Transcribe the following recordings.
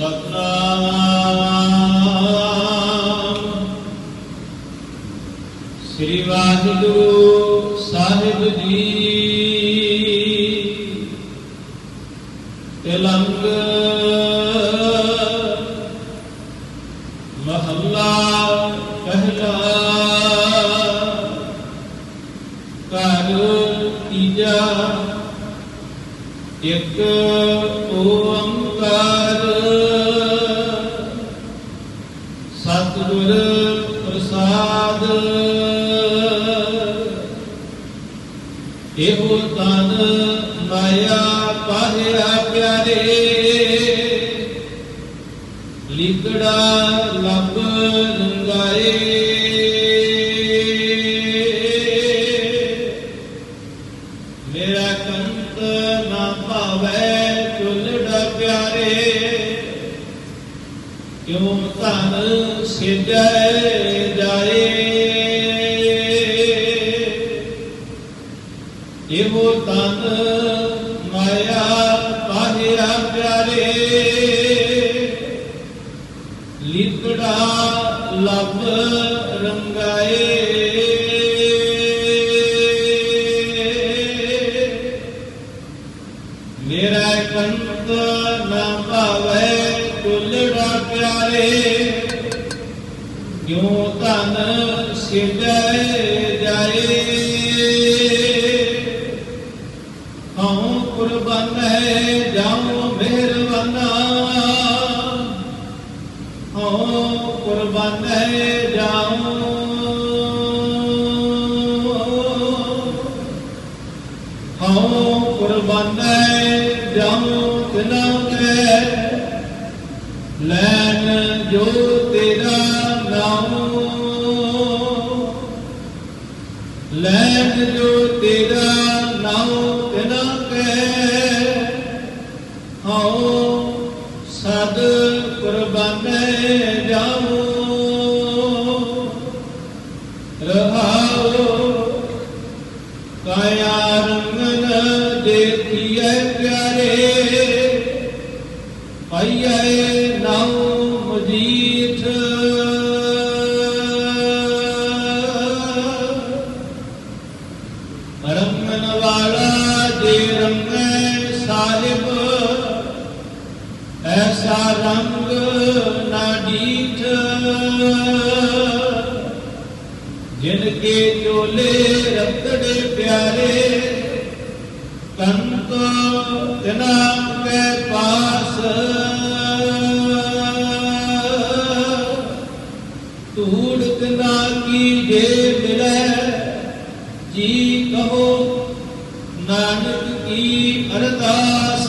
ਸਤਨਾਮ। ਸ੍ਰੀ ਵਾਹਿਗੁਰੂ ਸਾਹਿਬ ਜੀ। ਤਿਲੰਗ ਮਹੱਲਾ ਪਹਿਲਾ। ਘਰ ਤੀਜਾ। ਇੱਕ ਓੰਕਾਰ ਸਤਿਗੁਰ ਪ੍ਰਸਾਦ। ਇਹੋ ਤਨ ਮਾਇਆ ਪਾਹਿਆ ਪਿਆਰੇ। ਲਿਕੜਾ ਲੱਭ ਰੰਗਾਏ। ਮੇਰਾ ਕੰਤ ਨਾ ਭਾਵੈ ਚੁਲੜਾ ਪਿਆਰੇ ਕਿਉ ਧਨ ਸਿਜੈ ਜਾਏ। ਇਹੋ ਤਨ ਮਾਇਆ ਪਾਹਿਆ ਪਿਆਰੇ। ਲਿਕੜਾ ਲਬ ਰੰਗਾਏ। ਮੇਰਾ ਕੰਤ ਨਾ ਭਾਵੈ ਕੁਲੜਾ ਪਿਆਰੇ। ਕਿਉ ਧਨ ਸਿਜੈ ਜਾਏ? ਹਉ ਕੁਰਬਾਨ ਹੈ, ਜਾਉ ਮਿਹਰਬਾਨਾ। ਹਉ ਕੁਰਬਾਨ ਹੈ, ਜਾਉ। ਹਉ ਹੈ, ਜਾਉ ਤਿਨਾ ਕੈ। ਲੈਣ ਜੋ ਤੇਰਾ ਲੈਣ ਜੋ ਤੇਰਾ ਨਾਮ ਤਿਨਾ ਕੈ ਹਉ ਸਦ ਕੁਰਬਾਨੇ ਜਾਉ। ਰਹਾਉ ਕਾਇਆ ਰੰਗਨ ਦੇਖੀਐ ਪਿਆਰੇ, ਪਾਈਐ ਐਸਾ ਰੰਗ ਨਾ ਡੀਠ। ਜਿਨ ਕੇ ਚੋਲੇ ਰਤੜੇ ਪਿਆਰੇ, ਕੰਤ ਤਨਾ ਕੇ ਪਾਸ। ਧੂੜ ਤਨਾ ਕੀ ਜੇ ਮਿਲੈ, ਜੀ ਕਹੋ, ਨਾਨਕ ਕੀ ਅਰਦਾਸ।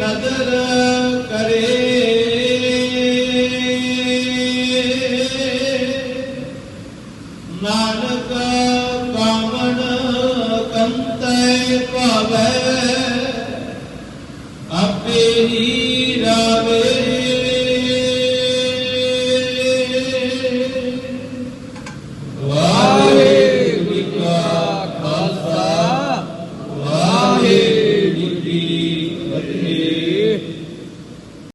ਨਦਰ ਕਰੇ। ਨਾਨਕ ਕਾਮਣ ਕੰਤੈ ਭਾਵੈ ਆਪੇ ਹੀ